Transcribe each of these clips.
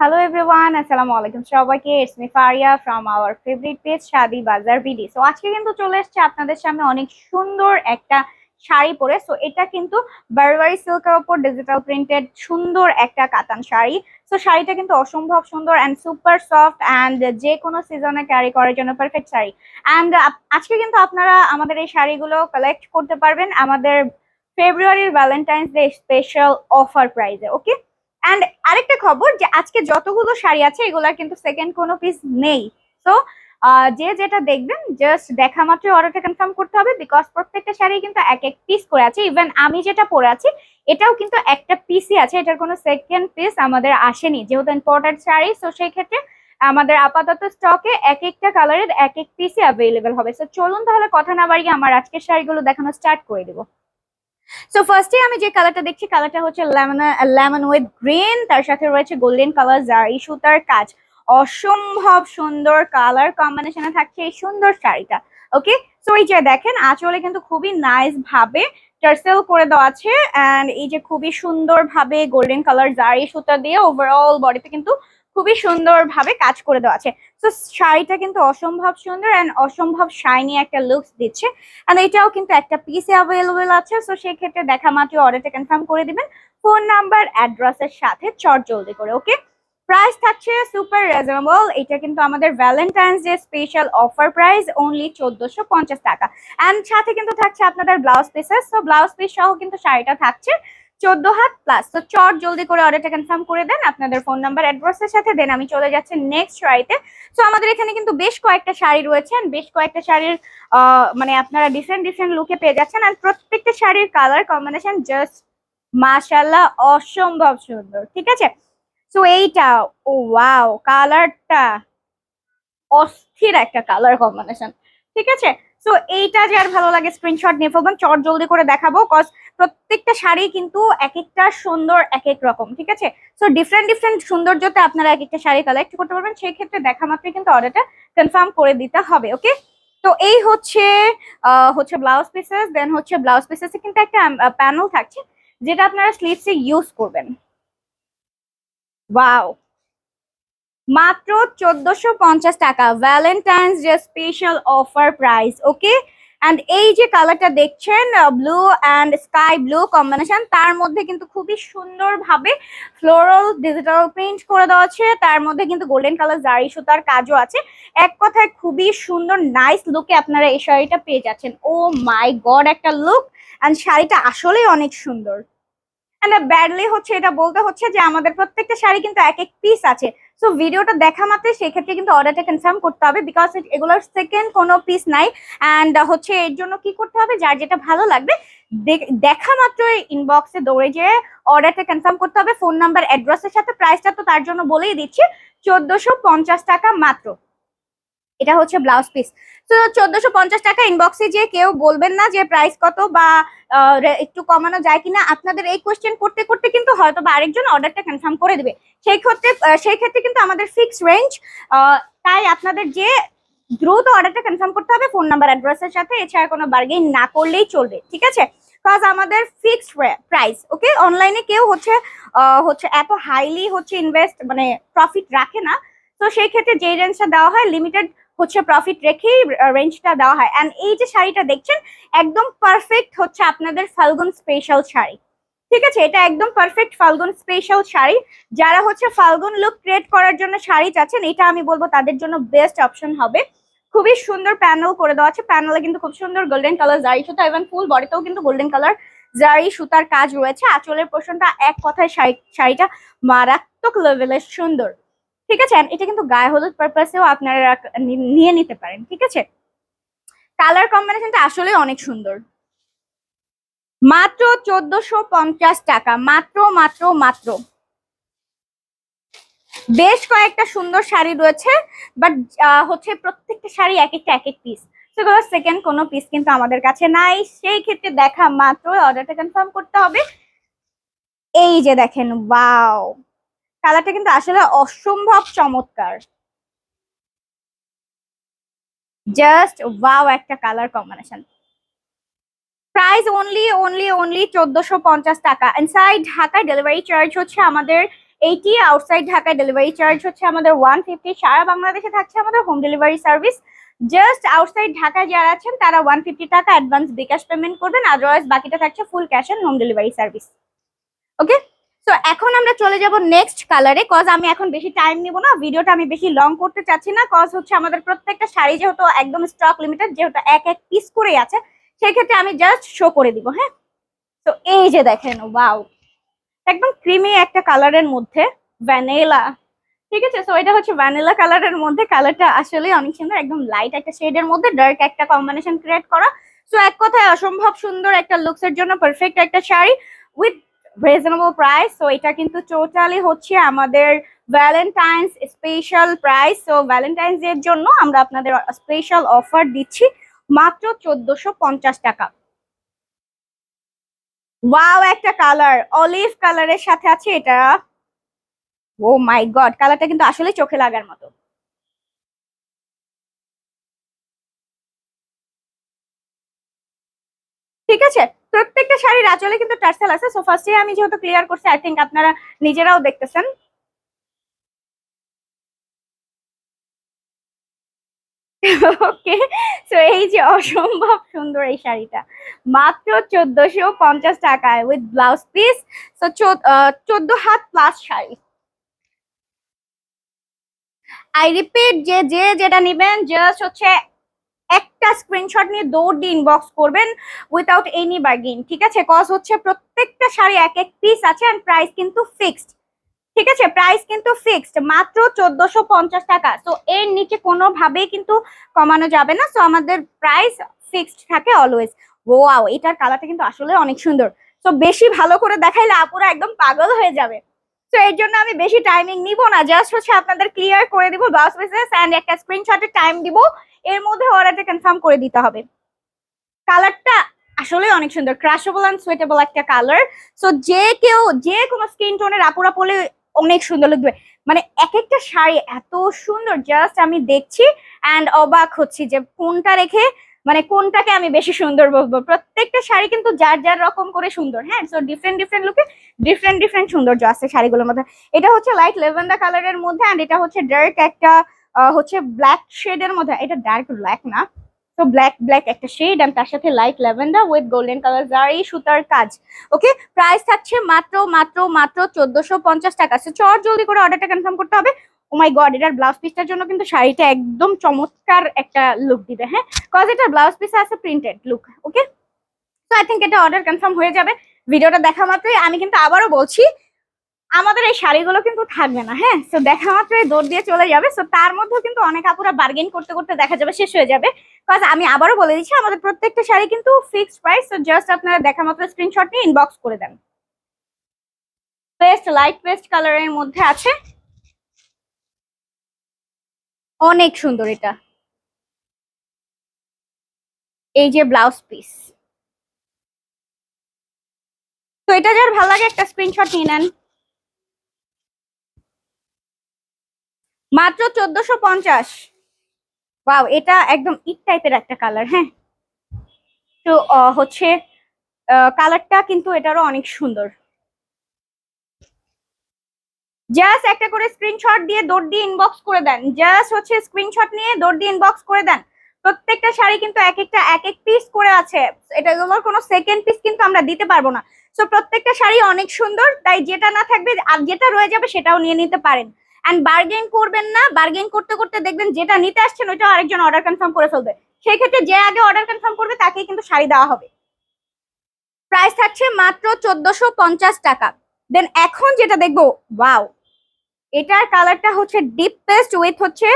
Hello everyone আসসালামু আলাইকুম সবাইকে it's me Faria from our favourite page Shadi Bazar BD so আজকে কিন্তু চলে এসেছে আপনাদের সামনে অনেক সুন্দর একটা শাড়ি পরে। সো এটা কিন্তু বারবারি সিল্কের ওপর ডিজিটাল প্রিন্টেড সুন্দর একটা কাতান শাড়ি। সো শাড়িটা কিন্তু অসম্ভব সুন্দর অ্যান্ড সুপার সফট অ্যান্ড যে কোনো সিজনে ক্যারি করার জন্য পারফেক্ট শাড়ি। অ্যান্ড আজকে কিন্তু আপনারা আমাদের এই শাড়িগুলো কালেক্ট করতে পারবেন আমাদের ফেব্রুয়ারির ভ্যালেন্টাইন্স ডে স্পেশাল অফার প্রাইজে ওকে অ্যান্ড আরেকটা খবর যে আজকে যতগুলো শাড়ি আছে, এগুলার কিন্তু সেকেন্ড কোনো পিস নেই। সো যে যেটা দেখবেন জাস্ট দেখা মাত্র অর্ডারটা কনফার্ম করতে হবে বিকজ প্রত্যেকটা শাড়ি কিন্তু এক এক পিস করে আছে। ইভেন আমি যেটা পরে আছি, এটাও কিন্তু একটা পিসই আছে। এটার কোনো সেকেন্ড পিস আমাদের আসেনি। যেহেতু ইম্পর্টেন্ট শাড়ি সো সেই ক্ষেত্রে আমাদের আপাতত স্টকে এক একটা কালারের এক এক পিসই অ্যাভেলেবেল হবে। সো চলুন তাহলে কথা না বাড়িয়ে আমার আজকের শাড়িগুলো দেখানো স্টার্ট করে দেবো। সো ফার্স্টে আমি যে কালারটা দেখছি কালারটা হচ্ছে লেমন উইথ গ্রিন তার সাথে রয়েছে গোল্ডেন কালার জারি সুতার কাজ। অসম্ভব সুন্দর কালার কম্বিনেশনে থাকছে এই সুন্দর শাড়িটা। ওকে সো এই যে দেখেন, আঁচলে কিন্তু খুবই নাইস ভাবে টার্সেল করে দেওয়া আছে। অ্যান্ড এই যে খুবই সুন্দর ভাবে গোল্ডেন কালার জারি সুতা দিয়ে ওভারঅল বডিতে কিন্তু খুবই সুন্দর ভাবে কাজ করে দেওয়া আছে। তো শাড়িটা কিন্তু অসম্ভব সুন্দর অ্যান্ড অসম্ভব শাইনি একটা লুকস দিচ্ছে। অ্যান্ড এটাও কিন্তু একটা পিসে অ্যাভেলেবেল আছে। সো সেই ক্ষেত্রে দেখা মাত্র অর্ডারটা কনফার্ম করে দিবেন। ফোন নাম্বার অ্যাড্রেসের সাথে চট জলদি করে ওকে প্রাইস থাকছে সুপার রিজনেবল এটা কিন্তু আমাদের Valentine's day special offer price only চোদ্দশো পঞ্চাশ টাকা। অ্যান্ড সাথে কিন্তু থাকছে আপনাদের ব্লাউজ পিসেস তো ব্লাউজ পিস সহ কিন্তু শাড়িটা থাকছে। চোদ্দ হাত প্লাস তো চট জলদি করে অর্ডারটা কনফার্ম করে দেন, আপনাদের ফোন নাম্বার অ্যাড্রেসের সাথে দেন আমি চলে যাচ্ছি নেক্সট শাড়িতে তো আমাদের এখানে কিন্তু বেশ কয়েকটা শাড়ি রয়েছে বেশ কয়েকটা শাড়ির মানে আপনারা ডিফারেন্ট ডিফারেন্ট লুকে পেয়ে যাচ্ছেন আর প্রত্যেকটা শাড়ির কালার কম্বিনেশন জাস্ট মাশাল্লাহ অসম্ভব সুন্দর, ঠিক আছে? সো এইটা, ও ওয়াও কালারটা অস্থির একটা কালার কম্বিনেশন ঠিক আছে? সো এইটা যে আর ভালো লাগে স্ক্রিনশট নিয়ে ফেলবেন, চট জলদি করে দেখাবো কজ প্রত্যেকটা শাড়ি কিন্তু এক একটা সুন্দর এক এক রকম, ঠিক আছে? সো ডিফারেন্ট ডিফারেন্ট সৌন্দর্যতে আপনারা এক একটা শাড়ি কালেক্ট করতে পারবেন, সেই ক্ষেত্রে দেখা মাত্রই কিন্তু অর্ডারটা কনফার্ম করে দিতে হবে ওকে তো এই হচ্ছে হচ্ছে ব্লাউজ পিসেস দেন হচ্ছে ব্লাউজ পিসেসে কিন্তু একটা প্যানেল থাকছে, যেটা আপনারা স্লিভসে ইউজ করবেন। ওয়াও মাত্র চোদ্দশো পঞ্চাশ টাকা। Valentine's day special offer price okay and এই যে কালারটা দেখছেন blue and sky blue combination তার মধ্যে কিন্তু খুবই সুন্দরভাবে ফ্লোরাল ডিজিটাল প্রিন্ট করে দেওয়া আছে। তার মধ্যে কিন্তু গোল্ডেন কালার জারি সুতার কাজও আছে। এক কথায় খুবই সুন্দর নাইস লুকে আপনারা এই শাড়িটা পেয়ে যাচ্ছেন। ও মাই গড একটা লুক অ্যান্ড শাড়িটা আসলেই অনেক সুন্দর। অ্যান্ড ব্যাডলি হচ্ছে, এটা বলতে হচ্ছে যে আমাদের প্রত্যেকটা শাড়ি কিন্তু এক এক পিস আছে। সো ভিডিওটা দেখা মাত্রই সেক্ষেত্রে কিন্তু অর্ডারটা কনফার্ম করতে হবে বিকজ এগুলোর সেকেন্ড কোনো পিস নাই। অ্যান্ড হচ্ছে এর জন্য কি করতে হবে? যার যেটা ভালো লাগবে, দেখা মাত্র ইনবক্সে দৌড়ে যেয়ে অর্ডারটা কনফার্ম করতে হবে। ফোন নাম্বার অ্যাড্রেসের সাথে প্রাইসটা তো তার জন্য বলেই দিচ্ছি। চোদ্দশো টাকা মাত্র। এটা হচ্ছে ব্লাউজ পিস। তো চোদ্দশো পঞ্চাশ টাকা ইনবক্সে যে কেউ বলবেন না যে প্রাইস কত বা একটু কমানো যায় কিনা। আপনাদের এই কোয়েশ্চেন করতে করতে কিন্তু হয়তো বা আরেকজন অর্ডারটা কনফার্ম করে দেবে। সেই ক্ষেত্রে সেই ক্ষেত্রে কিন্তু আমাদের ফিক্স রেঞ্জ তাই আপনাদের যে দ্রুত অর্ডারটা কনফার্ম করতে হবে ফোন নাম্বার অ্যাড্রেসের সাথে, এছাড়া কোনো বার্গেন না করলেই চলবে, ঠিক আছে? কজ আমাদের ফিক্সড প্রাইস ওকে অনলাইনে কেউ হচ্ছে হচ্ছে এত হাইলি হচ্ছে ইনভেস্ট মানে প্রফিট রাখে না। তো সেই ক্ষেত্রে যে রেঞ্জটা দেওয়া হয় লিমিটেড হচ্ছে প্রফিট রেখেই রেঞ্জটা দেওয়া হয়। অ্যান্ড এই যে শাড়িটা দেখছেন, একদম পারফেক্ট হচ্ছে আপনাদের ফাল্গুন স্পেশাল শাড়ি। ঠিক আছে? এটা একদম পারফেক্ট ফাল্গুন স্পেশাল শাড়ি। যারা হচ্ছে ফাল্গুন লুক ক্রিয়েট করার জন্য শাড়ি চাচ্ছেন, এটা আমি বলব তাদের জন্য বেস্ট অপশন হবে। খুবই সুন্দর প্যানেল করে দেওয়া আছে। প্যানেলে কিন্তু খুব সুন্দর গোল্ডেন কালার জারি সুতা এবং ফুল, বডিতেও কিন্তু গোল্ডেন কালার জারি সুতার কাজ রয়েছে। আঁচলের পোষণটা এক কথায় শাড়ি, শাড়িটা মারাত্মক লেভেলের সুন্দর। ঠিক আছে? এটা কিন্তু গায়ে হলুদ পারপাসেও আপনারা নিয়ে নিতে পারেন, ঠিক আছে? কালার কম্বিনেশনটা আসলে অনেক সুন্দর। মাত্র চোদ্দশো পঞ্চাশ টাকা, মাত্র মাত্র মাত্র। বেশ কয়েকটা সুন্দর শাড়ি রয়েছে বাট হচ্ছে প্রত্যেকটা শাড়ি এক একটা, এক এক পিস সেগুলো সেকেন্ড কোনো পিস কিন্তু আমাদের কাছে নাই। সেই ক্ষেত্রে দেখা মাত্র অর্ডারটা কনফার্ম করতে হবে। এই যে দেখেন বাও কালারটা কিন্তু আসলে অসম্ভব চমৎকার। জাস্ট ওয়াও একটা colour combination price only only only চোদ্দশো পঞ্চাশ টাকা। ইনসাইড ঢাকা ডেলিভারি চার্জ হচ্ছে আমাদের এইটি আউটসাইড ঢাকায় ডেলিভারি চার্জ হচ্ছে আমাদের ওয়ান ফিফটি সারা বাংলাদেশে থাকছে আমাদের home delivery service just outside ঢাকায় যারা আছেন, তারা ওয়ান ফিফটি টাকা অ্যাডভান্স বিকাশ পেমেন্ট করবেন। আদারওয়াইজ বাকিটা থাকছে full cash on home delivery service okay তো এখন আমরা চলে যাব নেক্সট কালারে কজ আমি এখন বেশি টাইম নিব না, ভিডিওটা আমি বেশি লং করতে চাচ্ছি না কজ হচ্ছে আমাদের প্রত্যেকটা শাড়ি যেহেতু একদম স্টক লিমিটেড যেহেতু এক এক পিস করেই আছে, সেক্ষেত্রে আমি জাস্ট শো করে দিব হ্যাঁ? তো এই যে দেখেন ওয়াও একদম ক্রিমি একটা কালারের মধ্যে ভ্যানিলা ঠিক আছে? সো এটা হচ্ছে ভ্যানিলা কালারের মধ্যে কালারটা আসলে অনেক সুন্দর, একদম লাইট একটা শেডের মধ্যে ডার্ক একটা কম্বিনেশন ক্রিয়েট করা। সো এক কথায় অসম্ভব সুন্দর একটা লুকস এর জন্য পারফেক্ট একটা sari with reasonable price so এটা কিন্তু টোটালি হচ্ছে আমাদের Valentine's special price so Valentine's এর জন্য আমরা আপনাদের স্পেশাল অফার দিচ্ছি মাত্র চোদ্দশো পঞ্চাশ টাকা। ওয়াও একটা কালার অলিভ কালারের সাথে আছে এটা। ও মাই গড কালারটা কিন্তু আসলে চোখে লাগার মতো। ঠিক আছে? প্রত্যেকটা শাড়ির আঁচলে কিন্তু টার্সেল আছে। সো ফার্স্টে আমি যেহেতু ক্লিয়ার করছি আই থিঙ্ক আপনারা নিজেরাও দেখতেছেন। ওকে এই যে অসম্ভব সুন্দর এই শাড়িটা। মাত্র চোদ্দশো পঞ্চাশ টাকায় উইথ ব্লাউজ পিস চোদ্দ হাত প্লাস শাড়ি। আই রিপিট যে যে যেটা নেবেন জাস্ট হচ্ছে একটা স্ক্রিনশট নিয়ে দৌড় দিয়ে ইনবক্স করবেন উইথাউট এনি বার্গিন ঠিক আছে? কজ হচ্ছে প্রত্যেকটা শাড়ি এক এক পিস আছে অ্যান্ড প্রাইস কিন্তু ফিক্সড ঠিক আছে? প্রাইস কিন্তু ফিক্সড মাত্র চোদ্দশো পঞ্চাশ টাকা। তো এর নিচে কোনোভাবেই কিন্তু কমানো যাবে না। সো আমাদের প্রাইস ফিক্সড থাকে অলওয়েজ ওয়াও এটার কালারটা কিন্তু আসলে অনেক সুন্দর। তো বেশি ভালো করে দেখাইলে আপুরা একদম পাগল হয়ে যাবে। তো এর জন্য আমি বেশি টাইমিং নিব না জাস্ট হচ্ছে আপনাদের ক্লিয়ার করে দিব ব্লাউজ পিসেস অ্যান্ড একটা স্ক্রিনশটের টাইম দিব। এর মধ্যে অর্ডারটা কনফার্ম করে দিতে হবে। কালারটা আসলে অনেক সুন্দর ক্রাশেবল অ্যান্ড সুইটেবল একটা কালার সো যে কেউ, যে কোনো স্কিন টোনের আপুরা পরলে অনেক সুন্দর লাগবে। মানে এক একটা শাড়ি এত সুন্দর জাস্ট আমি দেখছি অ্যান্ড অবাক হচ্ছি যে কোনটা রেখে মানে কোনটাকে আমি বেশি সুন্দর বলব। প্রত্যেকটা শাড়ি কিন্তু যার যার রকম করে সুন্দর হ্যাঁ? সো ডিফারেন্ট ডিফারেন্ট লুকে ডিফারেন্ট ডিফারেন্ট সৌন্দর্য আছে শাড়িগুলোর মধ্যে। এটা হচ্ছে লাইট লেভেন্ডার কালারের মধ্যে অ্যান্ড এটা হচ্ছে ডার্ক একটা হচ্ছে ব্ল্যাক শেডের মধ্যে। এটা ডার্ক ব্ল্যাক না। তো ব্ল্যাক ব্ল্যাক একটা শেড অ্যান্ড তার সাথে light lavender with golden colour zari সুতার কাজ। ওকে প্রাইস থাকছে মাত্র মাত্র মাত্র চোদ্দশো পঞ্চাশ টাকা। সো চট জলদি করে অর্ডারটা কনফার্ম করতে হবে। ও মাই গড এটার ব্লাউজ পিসটার জন্য কিন্তু শাড়িটা একদম চমৎকার একটা লুক দিবে হ্যাঁ? কজ এটার ব্লাউজ পিসে আছে প্রিন্টেড লুক ওকে তো আই থিঙ্ক এটা অর্ডার কনফার্ম হয়ে যাবে। ভিডিওটা দেখা মাত্রই, আমি কিন্তু আবারও বলছি, আমাদের এই শাড়িগুলো কিন্তু থাকবে না হ্যাঁ? তো দেখা মাত্রই দৌড় দিয়ে চলে যাবে। সো তার মধ্যেও কিন্তু অনেক আপুরা বার্গেন করতে করতে দেখা যাবে, শেষ হয়ে যাবে। কাজ আমি আবারও বলে দিচ্ছি, আমাদের প্রত্যেকটা শাড়ি কিন্তু ফিক্সড প্রাইস তো জাস্ট আপনারা দেখা মাত্র স্ক্রিনশট নিয়ে ইনবক্স করে দেন। পেস্ট লাইট পেস্ট কালারের মধ্যে আছে। অনেক সুন্দর এটা। এই যে ব্লাউজ পিস তো এটা যার ভালো লাগে, একটা স্ক্রিনশট নিয়ে নেন। মাত্র চোদ্দশো পঞ্চাশ। ওয়াও এটা একদম ইট টাইপের একটা কালার হ্যাঁ। তো হচ্ছে কালারটা কিন্তু এটারও অনেক সুন্দর। জাস্ট একটা করে স্ক্রিনশট দিয়ে দৌড় দিয়ে ইনবক্স করে দেন। জাস্ট হচ্ছে স্ক্রিনশট নিয়ে দৌড় দিয়ে ইনবক্স করে দেন। প্রত্যেকটা শাড়ি কিন্তু এক একটা, এক এক পিস করে আছে। এটা এগুলোর কোনো সেকেন্ড পিস কিন্তু আমরা দিতে পারব না। সো প্রত্যেকটা শাড়ি অনেক সুন্দর, তাই যেটা না থাকবে আর যেটা রয়ে যাবে সেটাও নিয়ে নিতে পারেন। অ্যান্ড বার্গেন করবেন না বার্গেন করতে করতে দেখবেন যেটা নিতে আসছেন ওইটা আরেকজন অর্ডার কনফার্ম করে ফেলবে। সেই ক্ষেত্রে যে আগে অর্ডার কনফার্ম করবে, তাকেই কিন্তু শাড়ি দেওয়া হবে। প্রাইস থাকছে মাত্র চোদ্দশো পঞ্চাশ টাকা। দেন এখন যেটা দেখব ওয়াও এটার কালারটা হচ্ছে ডিপ পেস্ট উইথ হচ্ছে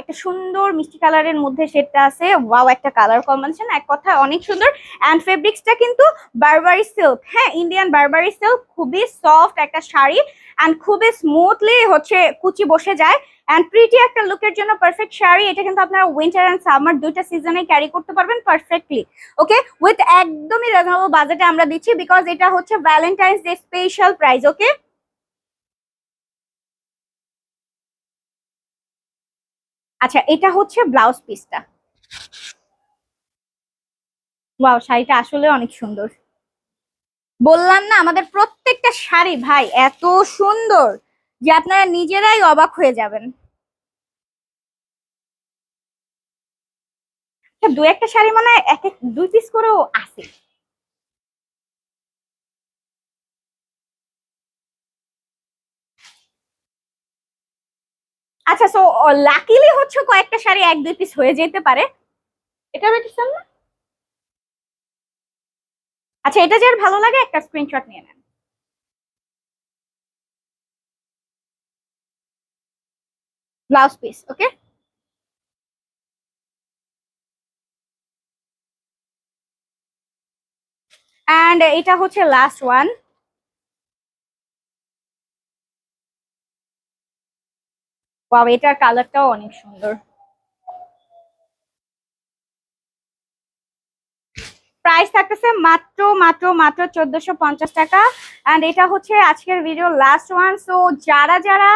একটা সুন্দর মিষ্টি কালারের মধ্যে সেটা আছে। ওয়াও একটা কালার কম্বিনেশন এক কথায় অনেক সুন্দর। অ্যান্ড ফেব্রিক্সটা কিন্তু বারবারি সিল্ক হ্যাঁ ইন্ডিয়ান বারবারি সিল্ক খুবই সফট একটা শাড়ি অ্যান্ড খুবই স্মুথলি হচ্ছে কুচি বসে যায়। অ্যান্ড প্রিটি একটা লুকের জন্য পারফেক্ট শাড়ি, এটা কিন্তু আপনারা উইন্টার অ্যান্ড সামার দুইটা সিজনে ক্যারি করতে পারবেন পারফেক্টলি ওকে উইথ একদমই রিজনেবল বাজেটে আমরা দিচ্ছি বিকজ এটা হচ্ছে Valentine's day special price okay আচ্ছা এটা হচ্ছে ব্লাউজ পিসটা। ওয়াও শাড়িটা আসলে অনেক সুন্দর। বললাম না আমাদের প্রত্যেকটা শাড়ি ভাই এত সুন্দর যে আপনারা নিজেরাই অবাক হয়ে যাবেন। আচ্ছা, দু একটা শাড়ি মানে এক এক দুই পিস করেও আছে। আচ্ছা সো লাকিলি হচ্ছে কয়েকটা শাড়ি এক, দুই পিস হয়ে যেতে পারে। এটা বেটিছেন না? আচ্ছা এটা যার ভালো লাগে, একটা স্ক্রিনশট নিয়ে নেন। ব্লাউজ পিস ওকে অ্যান্ড এটা হচ্ছে লাস্ট ওয়ান ওয়াও এটার কালারটাও অনেক সুন্দর। প্রাইস থাকতেছে মাত্র মাত্র মাত্র চোদ্দশো টাকা। অ্যান্ড এটা হচ্ছে আজকের ভিডিও লাস্ট ওয়ান সো যারা যারা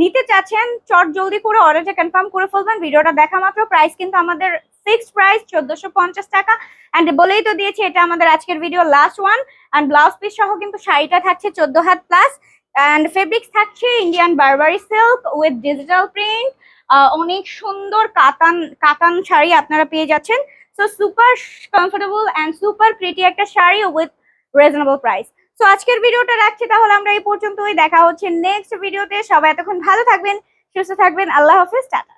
নিতে চাচ্ছেন, চট জলদি করে অর্ডারটা কনফার্ম করে ফেলবেন। ভিডিওটা দেখা মাত্র। প্রাইস কিন্তু আমাদের ফিক্সড প্রাইস চোদ্দশো টাকা। অ্যান্ড বলেই তো দিয়েছি, এটা আমাদের আজকের video last one and blouse piece সহ কিন্তু শাড়িটা থাকছে চোদ্দ হাত প্লাস অ্যান্ড ফেব্রিক্স থাকছে ইন্ডিয়ান বারবারি সিল্ক উইথ ডিজিটাল প্রিন্ট অনেক সুন্দর কাতান কাতান শাড়ি আপনারা পেয়ে যাচ্ছেন। So super comfortable and super pretty একটা sari with reasonable price so আজকের ভিডিওটা রাখছি তাহলে আমরা এই পর্যন্তই। দেখা হচ্ছে নেক্সট ভিডিওতে সবাই এতক্ষণ ভালো থাকবেন, সুস্থ থাকবেন। আল্লাহ হাফিজ, টাটা।